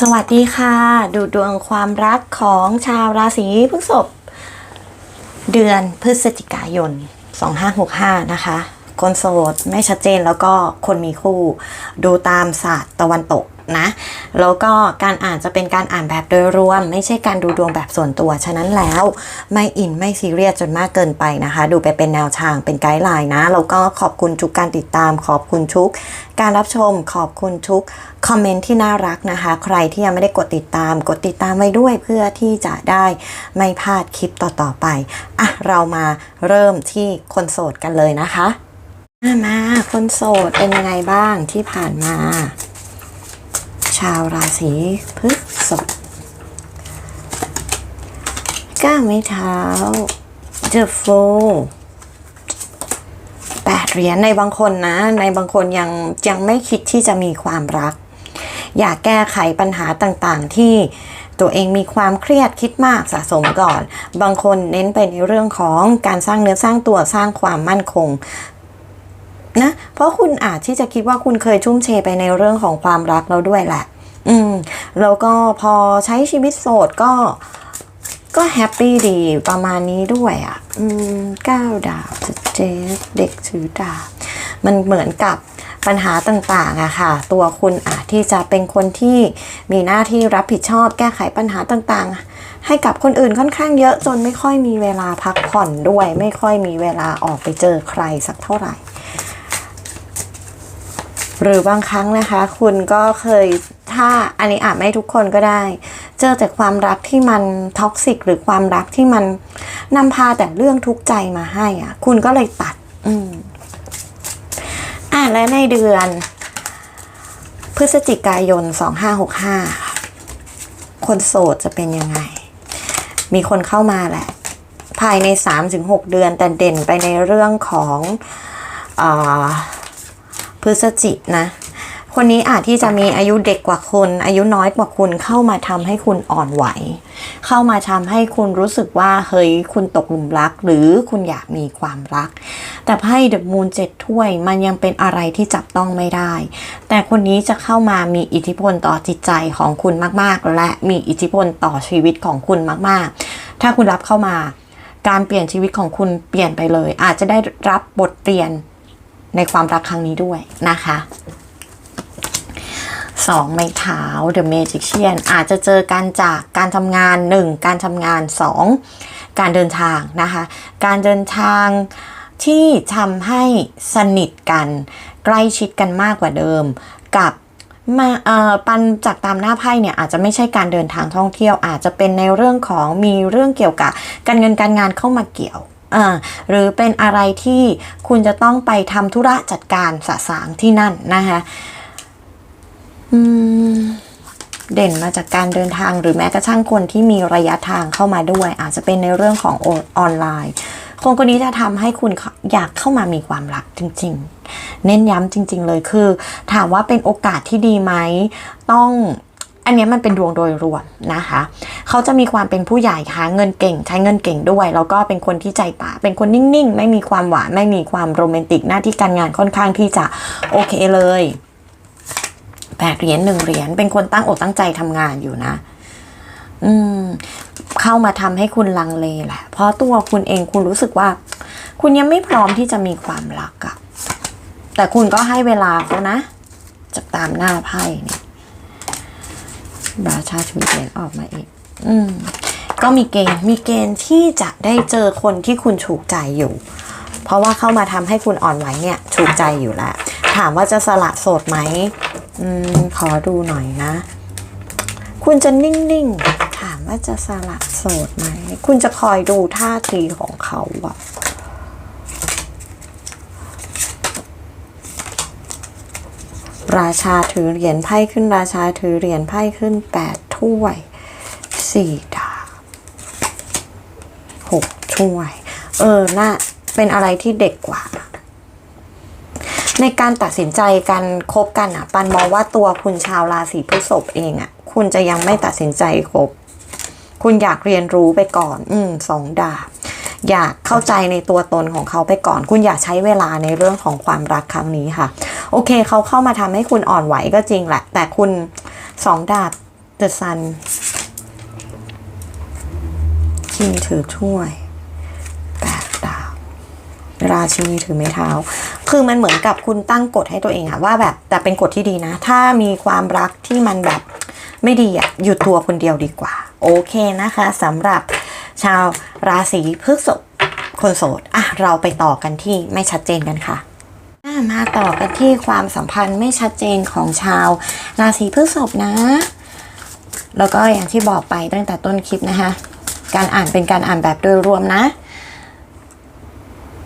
สวัสดีค่ะ ดูดวงความรักของชาวราศีพฤษภเดือนพฤศจิกายน 2565 นะคะ คนโสดไม่ชัดเจนแล้วก็คนมีคู่ ดูตามศาสตร์ตะวันตก นะแล้วก็การอ่านจะเป็นการอ่านแบบโดยรวม ไม่ใช่การดูดวงแบบส่วนตัว ฉะนั้นแล้วไม่อินไม่ซีเรียสจนมากเกินไปนะคะ ดูไปเป็นแนวทางเป็นไกด์ไลน์นะแล้วก็ขอบคุณทุกการติดตาม ขอบคุณทุก การรับชมขอบคุณทุกคอมเมนต์ที่น่ารักนะคะ ใครที่ยังไม่ได้กดติดตาม กดติดตามไว้ด้วยเพื่อที่จะได้ไม่พลาดคลิปต่อๆไปอะเรามาเริ่มที่คนโสดกันเลยนะคะมามาคนโสดเป็นยังไงบ้างที่ผ่านมา ชาวราศีพฤษภก้าวไม่เท้า The Fool แปดเหรียญในบางคนนะ ในบางคนยังยังไม่คิดที่จะมีความรัก อยากแก้ไขปัญหาต่างๆ ที่ตัวเองมีความเครียดคิดมากสะสมก่อน บางคนเน้นไปในเรื่องของการสร้างเนื้อสร้างตัวสร้างความมั่นคงนะ เพราะคุณอาจที่จะคิดว่าคุณเคยทุ่มเทไปในเรื่องของความรักแล้วด้วยแหละ อืมแล้วก็พอใช้ชีวิตโสดก็ก็แฮปปี้ดีประมาณนี้ด้วยอะ่ะ อืมก้าวดาบเจสเด็กถือดาบมันเหมือนกับปัญหาต่างๆอะค่ะ ตัวคุณอาจที่จะเป็นคนที่มีหน้าที่รับผิดชอบแก้ไขปัญหาต่างๆ ให้กับคนอื่นค่อนข้างเยอะจนไม่ค่อยมีเวลาพักผ่อนด้วย ไม่ค่อยมีเวลาออกไปเจอใครสักเท่าไหร่ หรือบางครั้งนะคะ คุณก็เคยถ้าอันนี้อาจไม่ทุกคนก็ได้ เจอแต่ความรักที่มันท็อกซิกหรือความรักที่มันนำพาแต่เรื่องทุกข์ใจมาให้อะ คุณก็เลยตัด อืมอะและในเดือน พฤศจิกายน 2565 คนโสดจะเป็นยังไง มีคนเข้ามาแหละ ภายใน 3-6 เดือนแต่เด่นไปในเรื่องของอา พฤศจิกนะ คนนี้อาจที่จะมีอายุเด็กกว่าคุณ อายุน้อยกว่าคุณเข้ามาทำให้คุณอ่อนไหว เข้ามาทำให้คุณรู้สึกว่าเฮ้ยคุณตกหลุมรัก หรือคุณอยากมีความรัก แต่ไพ่เดอะมูนเจ็ดถ้วยมันยังเป็นอะไรที่จับต้องไม่ได้ แต่คนนี้จะเข้ามามีอิทธิพลต่อจิตใจของคุณมากๆ และมีอิทธิพลต่อชีวิตของคุณมากๆ ถ้าคุณรับเข้ามาการเปลี่ยนชีวิตของคุณเปลี่ยนไปเลย อาจจะได้รับบทเรียน ในความรักครั้งนี้ด้วยนะคะสองไม้เท้า The Magician อาจจะเจอกันจากการทำงาน 1. การทำงาน 2. การเดินทางนะคะ การเดินทางที่ทำให้สนิทกัน ใกล้ชิดกันมากกว่าเดิม กับมาเอ่อปันจากตามหน้าไพ่เนี่ยอาจจะไม่ใช่การเดินทางท่องเที่ยว อาจจะเป็นในเรื่องของมีเรื่องเกี่ยวกับการเงินการงานเข้ามาเกี่ยว อ่าหรือเป็นอะไรที่คุณจะต้องไปทำธุระจัดการสะสางที่นั่นนะคะอืมเด่นมาจากการเดินทางหรือแม้กระทั่งคนที่มีระยะทางเข้ามาด้วย อาจจะเป็นในเรื่องของออนไลน์ คนคนนี้จะทำให้คุณอยากเข้ามามีความรักจริง ๆ เน้นย้ำจริง ๆ เลยคือ ถามว่าเป็นโอกาสที่ดีไหมต้อง อันนี้มันเป็นดวงโดยรวมนะคะ เขาจะมีความเป็นผู้ใหญ่หาเงินเก่ง ใช้เงินเก่งด้วย แล้วก็เป็นคนที่ใจป่า เป็นคนนิ่งๆ ไม่มีความหวาน ไม่มีความโรแมนติก หน้าที่การงานค่อนข้างที่จะโอเคเลยแปดเหรียญหนึ่งเหรียญ เป็นคนตั้งอกตั้งใจทำงานอยู่นะ อืม เข้ามาทำให้คุณลังเลแหละ เพราะตัวคุณเองคุณรู้สึกว่า คุณยังไม่พร้อมที่จะมีความรักอะแต่คุณก็ให้เวลาเขานะจากตามหน้าไพ่เนี่ย บาชาถือเหรียญออกมาอีก อืม ก็มีเกณฑ์ มีเกณฑ์ที่จะได้เจอคนที่คุณถูกใจอยู่ เพราะว่าเข้ามาทำให้คุณอ่อนไหวเนี่ยถูกใจอยู่แล้วถามว่าจะสละโสดไหมอืม ขอดูหน่อยนะ คุณจะนิ่งๆ ถามว่าจะสละโสดไหม คุณจะคอยดูท่าทีของเขาอะ ราชาถือเหรียญไพ่ขึ้นราชาถือเหรียญไพ่ขึ้นแปดถ้วยสี่ดาบหกถ้วย เออน่าเป็นอะไรที่เด็กกว่า ในการตัดสินใจการคบกันอะ ปันมองว่าตัวคุณชาวราศีพฤษภเองอะ คุณจะยังไม่ตัดสินใจคบ คุณอยากเรียนรู้ไปก่อน อืมสองดาบ อยากเข้าใจในตัวตนของเขาไปก่อน คุณอยากใช้เวลาในเรื่องของความรักครั้งนี้ค่ะ โอเคเขาเข้ามาทำให้คุณอ่อนไหวก็จริงแหละ แต่คุณสองดาบ The Sun คิงถือถ้วยแปดดาวราชินีถือไม้เท้า คือมันเหมือนกับคุณตั้งกฎให้ตัวเองอะว่าแบบแต่เป็นกฎที่ดีนะ ถ้ามีความรักที่มันแบบไม่ดีอะอยู่ตัวคนเดียวดีกว่า โอเคนะคะสำหรับ ชาวราศีพฤษภคนโสดอะเราไปต่อกันที่ไม่ชัดเจนกันค่ะมาต่อกันที่ความสัมพันธ์ไม่ชัดเจนของชาว ราศีพฤษภนะ แล้วก็อย่างที่บอกไปตั้งแต่ต้นคลิปนะคะ การอ่านเป็นการอ่านแบบโดยรวมนะ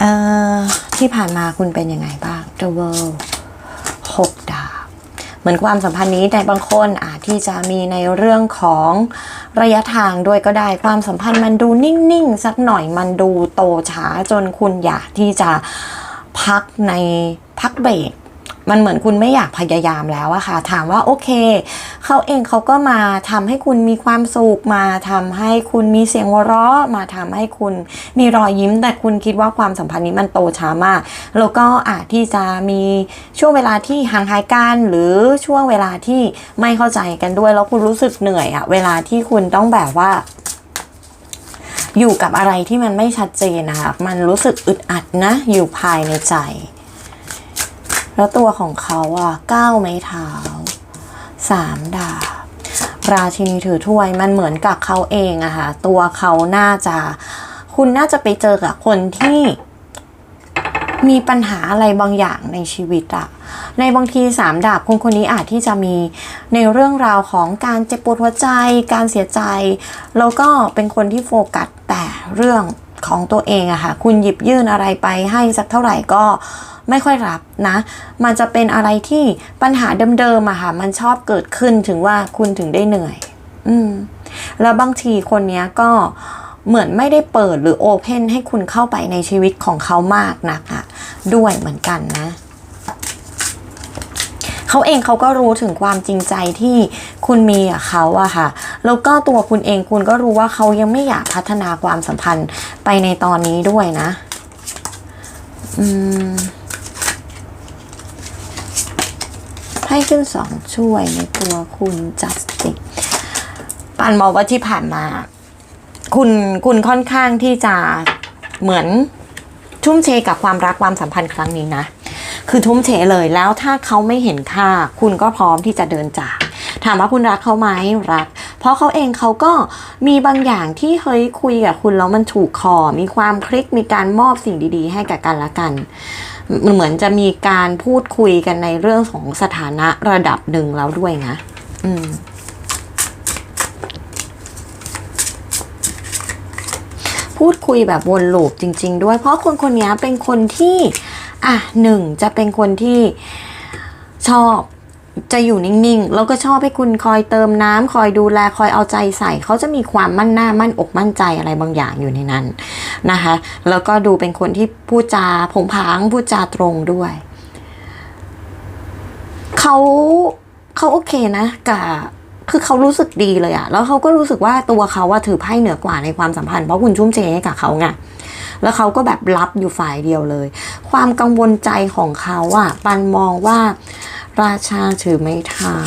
เอ่อที่ผ่านมาคุณเป็นยังไงบ้าง The World หกดาบ เหมือนความสัมพันธ์นี้ในบางคนอาจที่จะมีในเรื่องของ ระยะทางด้วยก็ได้ความสัมพันธ์มันดูนิ่งๆ สักหน่อยมันดูโตช้าจนคุณอยากที่จะพักในพักเบรก มันเหมือนคุณไม่อยากพยายามแล้วอะค่ะ ถามว่าโอเค เขาเองเขาก็มาทำให้คุณมีความสุข มาทำให้คุณมีเสียงหัวเราะ มาทำให้คุณมีรอยยิ้ม แต่คุณคิดว่าความสัมพันธ์นี้มันโตช้ามาก แล้วก็อาจที่จะมีช่วงเวลาที่ห่างหายกันหรือช่วงเวลาที่ไม่เข้าใจกันด้วย แล้วคุณรู้สึกเหนื่อยอะเวลาที่คุณต้องแบบว่าอยู่กับอะไรที่มันไม่ชัดเจนนะคะมันรู้สึกอึดอัดนะ อยู่ภายในใจ แล้วตัวของเขาอะเก้าไม้เท้าสามดาบราชินีถือถ้วยมันเหมือนกับเขาเองอะค่ะ ตัวเขาน่าจะ คุณน่าจะไปเจอกับคนที่มีปัญหาอะไรบางอย่างในชีวิตอะในบางทีสามดาบคนคนนี้อาจที่จะมีในเรื่องราวของการเจ็บปวดหัวใจ การเสียใจ แล้วก็เป็นคนที่โฟกัสแต่เรื่องของตัวเองอะค่ะ คุณหยิบยื่นอะไรไปให้สักเท่าไหร่ก็ ไม่ค่อยรับนะ มันจะเป็นอะไรที่ปัญหาเดิมๆอะค่ะ มันชอบเกิดขึ้นถึงว่าคุณถึงได้เหนื่อย อืม แล้วบางทีคนเนี้ยก็เหมือนไม่ได้เปิดหรือโอเพนให้คุณเข้าไปในชีวิตของเขามากนักอะด้วยเหมือนกันนะ เขาเองเขาก็รู้ถึงความจริงใจที่คุณมีกับเขาอะค่ะ แล้วก็ตัวคุณเองคุณก็รู้ว่าเขายังไม่อยากพัฒนาความสัมพันธ์ไปในตอนนี้ด้วยนะ อืม ให้ขึ้นสองช่วยในตัวคุณจัสติกปานมองว่าที่ผ่านมา คุณคุณค่อนข้างที่จะเหมือนทุ่มเทกับความรักความสัมพันธ์ครั้งนี้นะ คือทุ่มเทเลยแล้วถ้าเขาไม่เห็นค่า คุณก็พร้อมที่จะเดินจาก ถามว่าคุณรักเขาไหมรัก เพราะเขาเองเขาก็มีบางอย่างที่เฮ้ยคุยกับคุณแล้วมันถูกคอ มีความคลิกมีการมอบสิ่งดี ๆ ให้กับกันและกัน มันเหมือนจะมีการพูดคุยกันในเรื่องของสถานะระดับหนึ่งแล้วด้วยนะ อืมพูดคุยแบบวนลูปจริง ๆ ด้วย เพราะคนคนนี้เป็นคนที่ อะหนึ่งจะเป็นคนที่ชอบ จะอยู่นิ่งๆ แล้วก็ชอบให้คุณคอยเติมน้ำคอยดูแลคอยเอาใจใส่ เขาจะมีความมั่นหน้ามั่นอกมั่นใจอะไรบางอย่างอยู่ในนั้นนะคะ แล้วก็ดูเป็นคนที่พูดจาผงผางพูดจาตรงด้วยเขาเขาโอเคนะกับคือเขารู้สึกดีเลยอะแล้วเขาก็รู้สึกว่าตัวเขาว่าถือไพ่เหนือกว่าในความสัมพันธ์เพราะคุณชุ่มเทให้กับเขาไงแล้วเขาก็แบบรับอยู่ฝ่ายเดียวเลย ความกังวลใจของเขาอะปันมองว่า ราชาถือไม้เท้า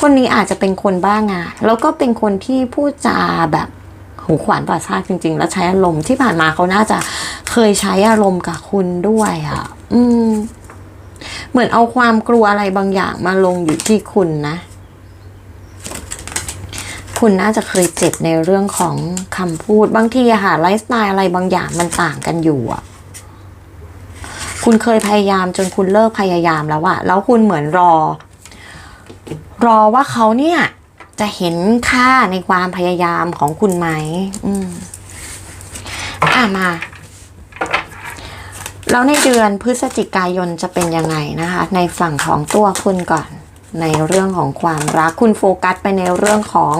คนนี้อาจจะเป็นคนบ้างานแล้วก็เป็นคนที่พูดจาแบบหูขวานป่าซาจริง ๆ แล้วใช้อารมณ์ที่ผ่านมาเขาน่าจะเคยใช้อารมณ์กับคุณด้วยอะ อืม เหมือนเอาความกลัวอะไรบางอย่างมาลงอยู่ที่คุณนะ คุณน่าจะเคยเจ็บในเรื่องของคำพูด บางทีอะค่ะไลฟ์สไตล์อะไรบางอย่างมันต่างกันอยู่อะ คุณเคยพยายามจนคุณเลิกพยายามแล้วอะแล้วคุณเหมือนรอ รอว่าเขาเนี่ย จะเห็นค่าในความพยายามของคุณไหมอืมอะมา แล้วในเดือนพฤศจิกายนจะเป็นยังไงนะคะ ในฝั่งของตัวคุณก่อน ในเรื่องของความรักคุณโฟกัสไปในเรื่องของ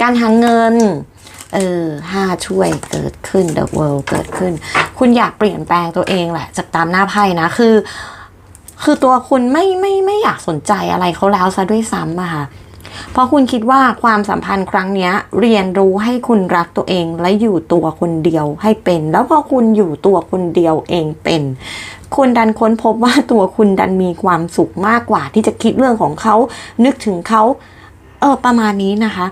การหาเงิน เออห้าช่วยเกิดขึ้น The World เกิดขึ้น คุณอยากเปลี่ยนแปลงตัวเองแหละ จากตามหน้าไพ่นะ คือ คือตัวคุณไม่ไม่ไม่อยากสนใจอะไรเขาแล้วซะด้วยซ้ำอะค่ะ เพราะคุณคิดว่าความสัมพันธ์ครั้งเนี้ยเรียนรู้ให้คุณรักตัวเองและอยู่ตัวคนเดียวให้เป็น แล้วพอคุณอยู่ตัวคนเดียวเองเป็นคุณดันค้นพบว่าตัวคุณดันมีความสุขมากกว่าที่จะคิดเรื่องของเขา นึกถึงเขา เออประมาณนี้นะคะ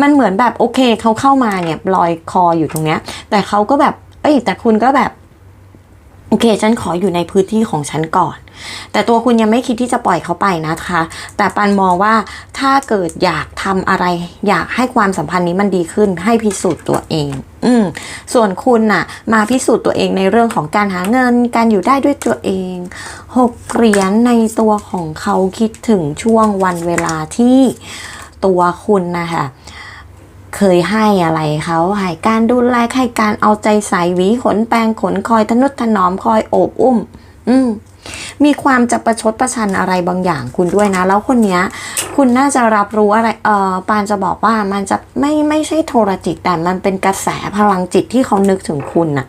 มันเหมือนแบบโอเคเขาเข้ามาเนี่ยลอยคออยู่ตรงเนี้ย แต่เขาก็แบบ เอ้ย แต่คุณก็แบบโอเค ฉันขออยู่ในพื้นที่ของฉันก่อน แต่ตัวคุณยังไม่คิดที่จะปล่อยเขาไปนะคะ แต่ปันมองว่าถ้าเกิดอยากทำอะไร อยากให้ความสัมพันธ์นี้มันดีขึ้น ให้พิสูจน์ตัวเอง อืม ส่วนคุณน่ะ มาพิสูจน์ตัวเองในเรื่องของการหาเงิน การอยู่ได้ด้วยตัวเองหกเหรียญในตัวของเขาคิดถึงช่วงวันเวลาที่ ตัวคุณนะคะเคยให้อะไรเขาให้การดูแลให้การเอาใจใส่หวีขนแปรงขนคอยทนุถนอมคอยโอบอุ้ม อืม มีความจะประชดประชันอะไรบางอย่างคุณด้วยนะ แล้วคนนี้คุณน่าจะรับรู้อะไรเออปานจะบอกว่ามันจะไม่ไม่ใช่โทรจิต แต่มันเป็นกระแสพลังจิตที่เขานึกถึงคุณน่ะ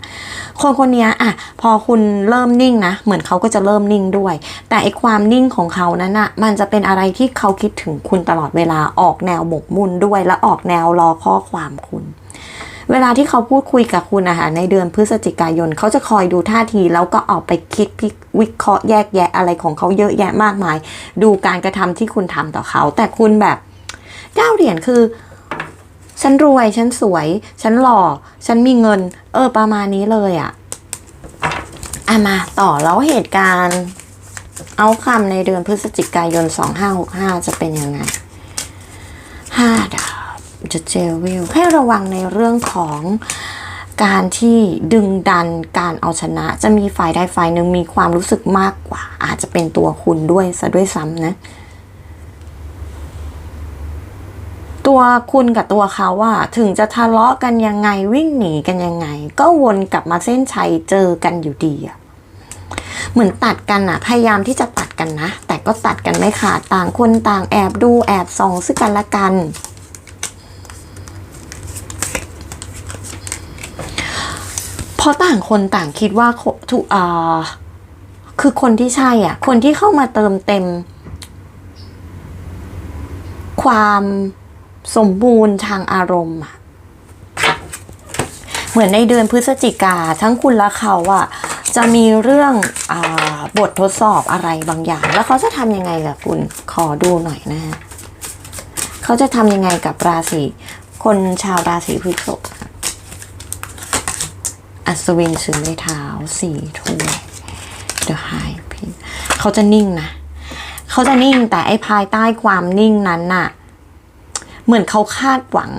คนคนนี้อะพอคุณเริ่มนิ่งนะ เหมือนเขาก็จะเริ่มนิ่งด้วย แต่ไอความนิ่งของเขานั้นน่ะมันจะเป็นอะไรที่เขาคิดถึงคุณตลอดเวลาออกแนวหมกมุ่นด้วย และออกแนวรอข้อความคุณ เวลาที่เขาพูดคุยกับคุณนะคะในเดือนพฤศจิกายน เขาจะคอยดูท่าที แล้วก็ออกไปคิดพิวิเคราะห์แยกแยะอะไรของเขาเยอะแยะมากมาย ดูการกระทำที่คุณทำต่อเขา แต่คุณแบบเก้าเหรียญคือ ฉันรวย ฉันสวย ฉันหล่อ ฉันมีเงิน เออ ประมาณนี้เลยอะ่ะอะมาต่อแล้วเหตุการณ์เอาคำในเดือนพฤศจิกายน 2565 จะเป็นยังไงห้าดาบ จะเจวิลให้ระวังในเรื่องของการที่ดึงดันการเอาชนะ จะมีฝ่ายใดฝ่ายหนึ่งมีความรู้สึกมากกว่า อาจจะเป็นตัวคุณด้วยซะด้วยซ้ำนะ ตัวคุณกับตัวเขาอะถึงจะทะเลาะกันยังไงวิ่งหนีกันยังไง ก็วนกลับมาเส้นชัยเจอกันอยู่ดีอะเหมือนตัดกันอะพยายามที่จะตัดกันนะ แต่ก็ตัดกันไม่ขาดต่างคนต่างแอบดูแอบส่องซึ่งกันและกัน เพ ราะต่างคนต่างคิดว่าคนทุกอ่าคือคนที่ใช่อะ คนที่เข้ามาเติมเต็ม ความสมบูรณ์ทางอารมณ์อะเหมือนในเดือนพฤศจิกาทั้งคุณและเขาอะจะมีเรื่องอบททดสอบอะไรบางอย่าง แล้วเขาจะทำยังไงกับคุณขอดูหน่อยนะ เขาจะทำยังไงกับราศีคนชาวราศีพฤษภ อัศวินถือไม้เท้าสี่ถ้วย The High p i n เขาจะนิ่งนะ เขาจะนิ่งแต่ไอ้ภายใต้ความนิ่งนั้นน่ะ เหมือนเขาคาดหวัง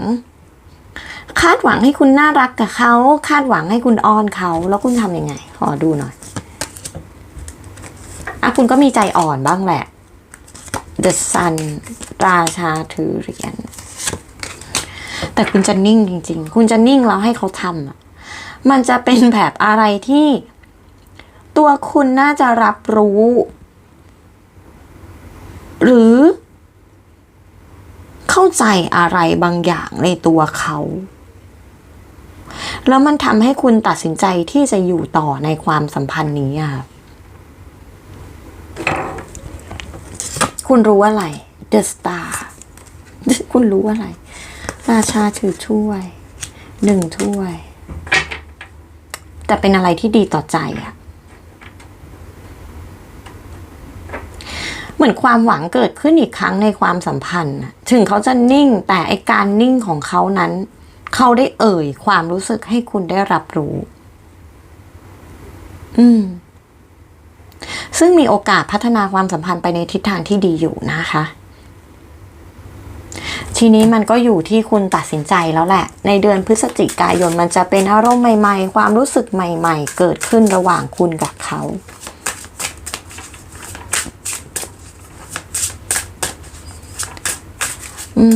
คาดหวังให้คุณน่ารักกับเขา คาดหวังให้คุณอ้อนเขา แล้วคุณทำยังไง ขอดูหน่อยอะคุณก็มีใจอ่อนบ้างแหละ The Sun ราชาถือเหรียญแต่คุณจะนิ่งจริง ๆ คุณจะนิ่งแล้วให้เขาทำอะ มันจะเป็นแบบอะไรที่ ตัวคุณน่าจะรับรู้ หรือ เข้าใจอะไรบางอย่างในตัวเขา แล้วมันทำให้คุณตัดสินใจที่จะอยู่ต่อในความสัมพันธ์นี้อะคุณรู้อะไร The Star คุณรู้อะไร ราชาถือถ้วย หนึ่งถ้วย แต่เป็นอะไรที่ดีต่อใจอะเหมือนความหวังเกิดขึ้นอีกครั้งในความสัมพันธ์ ถึงเขาจะนิ่งแต่ไอการนิ่งของเขานั้น เขาได้เอ่ยความรู้สึกให้คุณได้รับรู้ อืม ซึ่งมีโอกาสพัฒนาความสัมพันธ์ไปในทิศทางที่ดีอยู่นะคะ ทีนี้มันก็อยู่ที่คุณตัดสินใจแล้วแหละ ในเดือนพฤศจิกายนมันจะเป็นอารมณ์ใหม่ๆ ความรู้สึกใหม่ๆ เกิดขึ้นระหว่างคุณกับเขาอื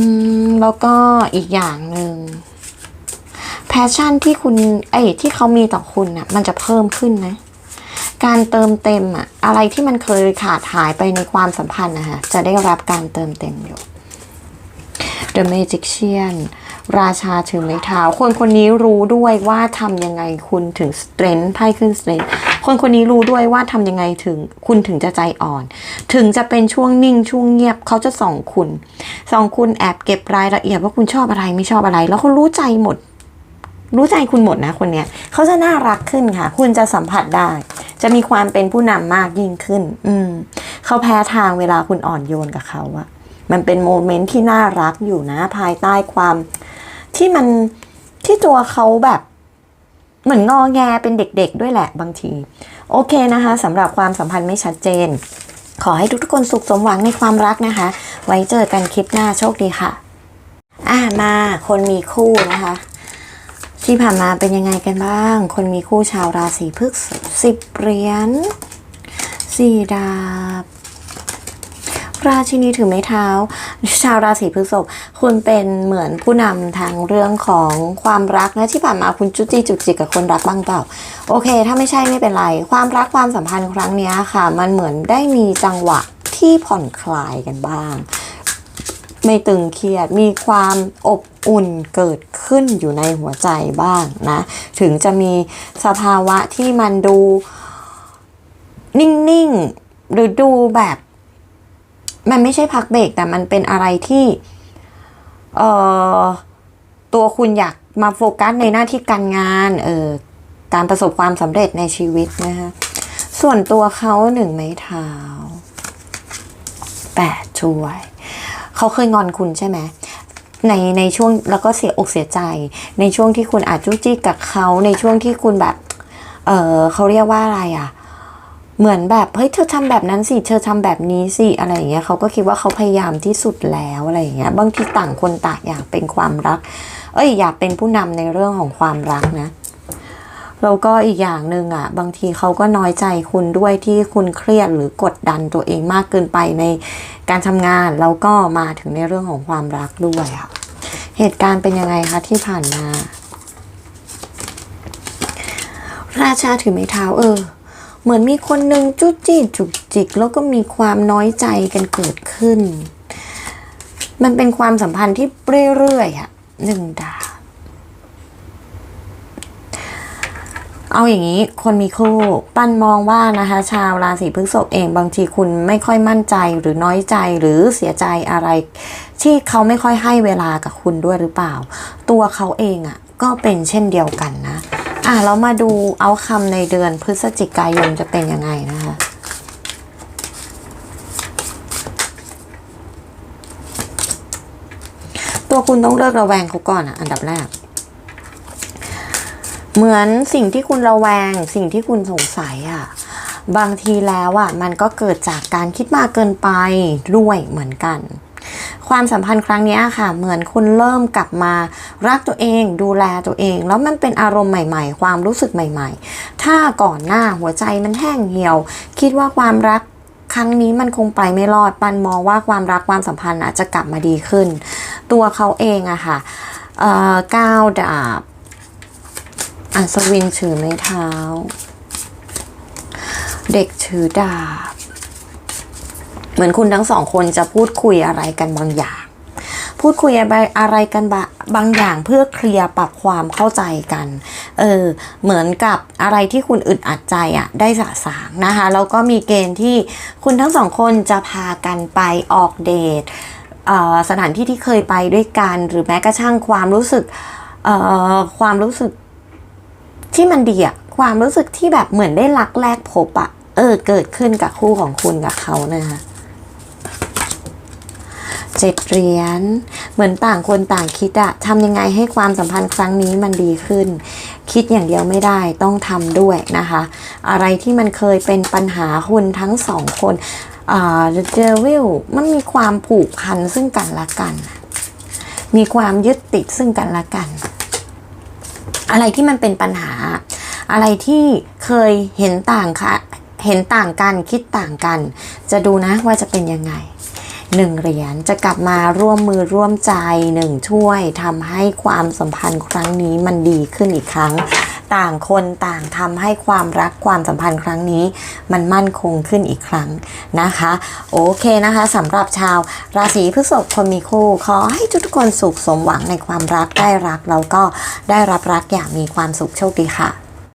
มแล้วก็อีกอย่างหนึ่งแพชชั่นที่คุณไอ้ยที่เขามีต่อคุณน่ะ มันจะเพิ่มขึ้นนะ การเติมเต็มอะอะไรที่มันเคยขาดหายไปในความสัมพันธ์นะคะจะได้รับการเติมเต็มอยู่ The Magician ราชาถือไม้เท้า คนคนนี้รู้ด้วยว่าทำยังไงคุณถึง strength ไพ่ขึ้น strength คนคนนี้รู้ด้วยว่าทำยังไงถึงคุณถึงจะใจอ่อน ถึงจะเป็นช่วงนิ่งช่วงเงียบเขาจะส่องคุณส่องคุณแอบเก็บรายละเอียดว่าคุณชอบอะไรไม่ชอบอะไร แล้วเขารู้ใจหมด รู้ใจคุณหมดนะคนเนี้ยเขาจะน่ารักขึ้นค่ะ คุณจะสัมผัสได้ จะมีความเป็นผู้นำมากยิ่งขึ้น อืมเขาแพ้ทางเวลาคุณอ่อนโยนกับเขาอะ มันเป็นโมเมนต์ที่น่ารักอยู่นะ ภายใต้ความที่มันที่ตัวเขาแบบเหมือนงอแงเป็นเด็กๆด้วยแหละบางที โอเคนะคะสำหรับความสัมพันธ์ไม่ชัดเจน ขอให้ทุกๆคนสุขสมหวังในความรักนะคะ ไว้เจอกันคลิปหน้าโชคดีค่ะ อ่ามาคนมีคู่นะคะ ที่ผ่านมาเป็นยังไงกันบ้าง คนมีคู่ชาวราศีพฤกษภสิบเหรียญสี่ดาบ ราชินีถือไม้เท้า ชาวราศีพฤษภคุณเป็นเหมือนผู้นำทางเรื่องของความรักนะที่ผ่านมาคุณจุจีจุกจิกกับคนรักบ้างเปล่า โอเค ถ้าไม่ใช่ไม่เป็นไร ความรักความสัมพันธ์ครั้งนี้ค่ะ มันเหมือนได้มีจังหวะที่ผ่อนคลายกันบ้าง ไม่ตึงเครียดมีความอบอุ่นเกิดขึ้นอยู่ในหัวใจบ้างนะ ถึงจะมีสภาวะที่มันดูนิ่งๆหรือดูแบบ มันไม่ใช่พักเบรกแต่มันเป็นอะไรที่เอ่อตัวคุณอยากมาโฟกัสในหน้าที่การงานเออการประสบความสำเร็จในชีวิตนะคะส่วนตัวเขาหนึ่งไม้เท้าแปดช่วย เขาเคยงอนคุณใช่ไหมในในช่วงแล้วก็เสียอกเสียใจ ในช่วงที่คุณอาจจุกจี้กับเขาในช่วงที่คุณแบบ เออเขาเรียกว่าอะไรอะ่ะ เหมือนแบบเฮ้ยเธอทำแบบนั้นสิเธอทำแบบนี้สิอะไรอย่างเงี้ยเขาก็คิดว่าเขาพยายามที่สุดแล้วอะไรอย่างเงี้ยบางทีต่างคนต่างอยากเป็นความรัก เอ้ยอยากเป็นผู้นำในเรื่องของความรักนะแล้วก็อีกอย่างหนึ่งอะ บางทีเขาก็น้อยใจคุณด้วยที่คุณเครียดหรือกดดันตัวเองมากเกินไปในการทำงาน แล้วก็มาถึงในเรื่องของความรักด้วยอะเหตุการณ์เป็นยังไงคะที่ผ่านมา ราชาถือไม้เท้าเออ เหมือนมีคนหนึ่งจุกจี้จุกจิก แล้วก็มีความน้อยใจกันเกิดขึ้น มันเป็นความสัมพันธ์ที่เรื่อยๆอะหนึ่งดาบเอาอย่างนี้คนมีคู่ปั้นมองว่านะคะ ชาวราศีพฤษภเองบางทีคุณไม่ค่อยมั่นใจหรือน้อยใจหรือเสียใจอะไร ที่เขาไม่ค่อยให้เวลากับคุณด้วยหรือเปล่า ตัวเขาเองอะ่ะก็เป็นเช่นเดียวกันนะ อะเรามาดูเอาคำในเดือนพฤศจิกายนจะเป็นยังไงนะคะตัวคุณต้องเลิกระแวงเขาก่อนอะอันดับแรก เหมือนสิ่งที่คุณระแวง สิ่งที่คุณสงสัยอะบางทีแล้วอะมันก็เกิดจากการคิดมากเกินไปด้วยเหมือนกัน ความสัมพันธ์ครั้งนี้ค่ะ เหมือนคุณเริ่มกลับมารักตัวเอง ดูแลตัวเอง แล้วมันเป็นอารมณ์ใหม่ ๆ ความรู้สึกใหม่ ๆ ถ้าก่อนหน้าหัวใจมันแห้งเหี่ยว คิดว่าความรักครั้งนี้มันคงไปไม่รอดปันมองว่าความรักความสัมพันธ์อาจจะกลับมาดีขึ้น ตัวเขาเองอะค่ะก้าวดาบอัศวินถือไม้เท้า เด็กถือดาบ เหมือนคุณทั้งสองคนจะพูดคุยอะไรกันบางอย่าง พูดคุยอะไรอะไรกันบบางอย่างเพื่อเคลียร์ปรับความเข้าใจกัน เออ เหมือนกับอะไรที่คุณอึดอัดใจอะ่ะได้สะสางนะคะแล้วก็มีเกณฑ์ที่คุณทั้งสองคนจะพากันไปออกเดทอ่อสถานที่ที่เคยไปด้วยกัน หรือแม้กระทั่งความรู้สึกอ่อความรู้สึกที่มันดีอะความรู้สึกที่แบบเหมือนได้รักแรกพบอะเออเกิดขึ้นกับคู่ของคุณกับเขานะคะ เจ็ดเหรียญเหมือนต่างคนต่างคิดอะทำยังไงให้ความสัมพันธ์ครั้งนี้มันดีขึ้น คิดอย่างเดียวไม่ได้ต้องทำด้วยนะคะ อะไรที่มันเคยเป็นปัญหาคุณทั้งสองคนอ่าเจวิลมันมีความผูกพันซึ่งกันและกัน มีความยึดติดซึ่งกันและกัน อะไรที่มันเป็นปัญหา อะไรที่เคยเห็นต่างค่ะเห็นต่างกันคิดต่างกัน จะดูนะว่าจะเป็นยังไง หนึ่งเหรียญจะกลับมาร่วมมือร่วมใจหนึ่งช่วยทำให้ความสัมพันธ์ครั้งนี้มันดีขึ้นอีกครั้ง ต่างคนต่างทำให้ความรักความสัมพันธ์ครั้งนี้ มันมั่นคงขึ้นอีกครั้งนะคะ โอเคนะคะสำหรับชาวราศีพฤษภคนมีคู่ ขอให้ทุกคนสุขสมหวังในความรักได้รักแล้วก็ได้รับรักอย่างมีความสุขโชคดีค่ะ